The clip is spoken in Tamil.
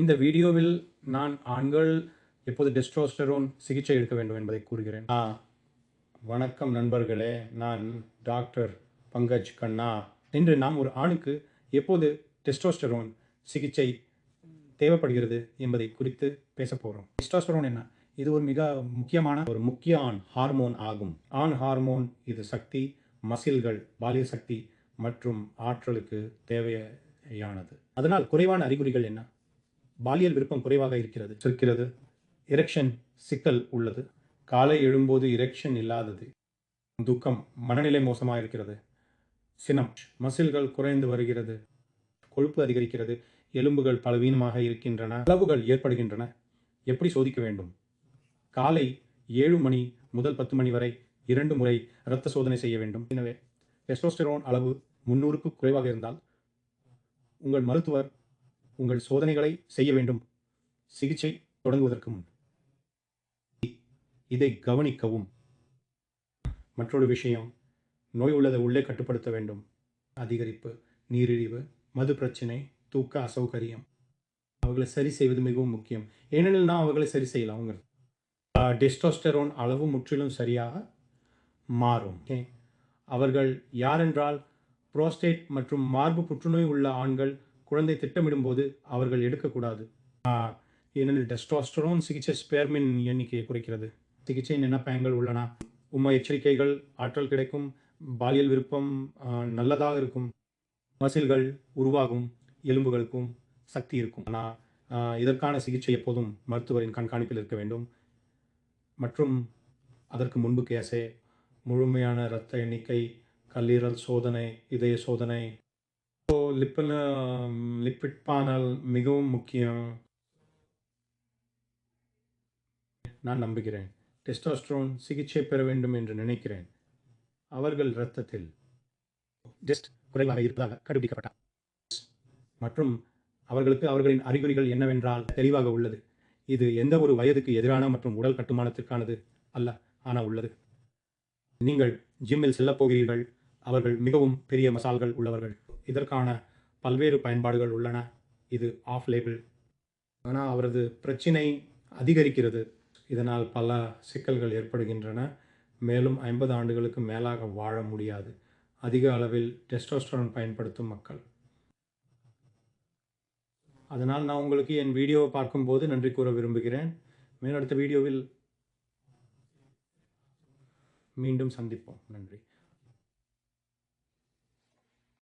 இந்த வீடியோவில் நான் ஆண்கள் எப்போது டெஸ்ட்ரோஸ்டரோன் சிகிச்சை எடுக்க வேண்டும் என்பதை கூறுகிறேன். ஆ வணக்கம் நண்பர்களே. நான் டாக்டர் பங்கஜ் கண்ணா. இன்று நாம் ஒரு ஆணுக்கு எப்போது டெஸ்டோஸ்டரோன் சிகிச்சை தேவைப்படுகிறது என்பதை குறித்து பேச போகிறோம் டெஸ்டோஸ்டரோன் என்ன? இது ஒரு மிக முக்கியமான ஒரு முக்கிய ஆண் ஹார்மோன் ஆகும். ஆண் ஹார்மோன் இது சக்தி மசில்கள் பாலிய சக்தி மற்றும் ஆற்றலுக்கு தேவையானது. அதனால் குறைவான அறிகுறிகள் என்ன? பாலியல் விருப்பம் குறைவாக இருக்கிறது. இருக்கிறது எரெக்ஷன் சிக்கல் உள்ளது. காலை எழும்போது எரெக்ஷன் இல்லாதது. துக்கம் மனநிலை மோசமாக இருக்கிறது. சினம் மசில்கள் குறைந்து வருகிறது. கொழுப்பு அதிகரிக்கிறது. எலும்புகள் பலவீனமாக இருக்கின்றன. அளவுகள் ஏற்படுகின்றன. எப்படி சோதிக்க வேண்டும்? காலை ஏழு மணி முதல் பத்து மணி வரை இரண்டு முறை இரத்த சோதனை செய்ய வேண்டும். எனவே டெஸ்டோஸ்டெரோன் அளவு முன்னூறுக்கு குறைவாக இருந்தால் உங்கள் மருத்துவர் உங்கள் சோதனைகளை செய்ய வேண்டும். சிகிச்சை தொடங்குவதற்கு முன். இதை கவனிக்கவும். மற்றொரு விஷயம் நோய் உள்ளதை உள்ளே கட்டுப்படுத்த வேண்டும். அதிகரிப்பு நீரிழிவு மது பிரச்சனை தூக்க அசௌகரியம். அவர்களை சரி செய்வது மிகவும் முக்கியம். ஏனெனில் நான் அவர்களை சரி செய்யலாம். அவங்க டெஸ்டோஸ்டெரோன் அளவு முற்றிலும் சரியாக மாறும். ஓகே அவர்கள் யாரென்றால் புரோஸ்டேட் மற்றும் மார்பு புற்றுநோய் உள்ள ஆண்கள் குழந்தை திட்டமிடும்போது அவர்கள் எடுக்கக்கூடாது. ஏனெனில் டெஸ்டாஸ்டரோன் சிகிச்சை ஸ்பேர்மின் எண்ணிக்கையை குறைக்கிறது. சிகிச்சையின் நினப்பயங்கள் உள்ளன. உண்மை எச்சரிக்கைகள் ஆற்றல் கிடைக்கும் பாலியல் விருப்பம் நல்லதாக இருக்கும். மசில்கள் உருவாகும் எலும்புகளுக்கும் சக்தி இருக்கும். ஆனால் இதற்கான சிகிச்சை எப்போதும் மருத்துவரின் கண்காணிப்பில் இருக்க வேண்டும். மற்றும் அதற்கு முன்பு கேசே முழுமையான இரத்த எண்ணிக்கை கல்லீரல் சோதனை இதய சோதனை லிப்பில் லிப்பிட் பானல் மிகவும் முக்கியம். நான் நம்புகிறேன். டெஸ்டாஸ்ட்ரோன் சிகிச்சை பெற வேண்டும் என்று நினைக்கிறேன். அவர்கள் இரத்தத்தில் டெஸ்ட் குறைவாக இருப்பதாக கண்டுபிடிக்கப்பட்டார். மற்றும் அவர்களுக்கு அவர்களின் அறிகுறிகள் என்னவென்றால் தெளிவாக உள்ளது. இது எந்த ஒரு வயதுக்கு எதிரான மற்றும் உடல் கட்டுமானத்திற்கானது அல்ல ஆனால் உள்ளது. நீங்கள் ஜிம்மில் செல்லப் போகிறீர்கள். அவர்கள் மிகவும் பெரிய மசால்கள் உள்ளவர்கள். இதற்கான பல்வேறு பயன்பாடுகள் உள்ளன. இது ஆஃப் லேபிள் ஆனால் அவரது பிரச்சினை அதிகரிக்கிறது. இதனால் பல சிக்கல்கள் ஏற்படுகின்றன. மேலும் ஐம்பது ஆண்டுகளுக்கு மேலாக வாழ முடியாது. அதிக அளவில் டெஸ்டோஸ்டரோன் பயன்படுத்தும் மக்கள். அதனால் நான் உங்களுக்கு என் வீடியோவை பார்க்கும்போது நன்றி கூற விரும்புகிறேன். மேலடுத்த வீடியோவில் மீண்டும் சந்திப்போம். நன்றி.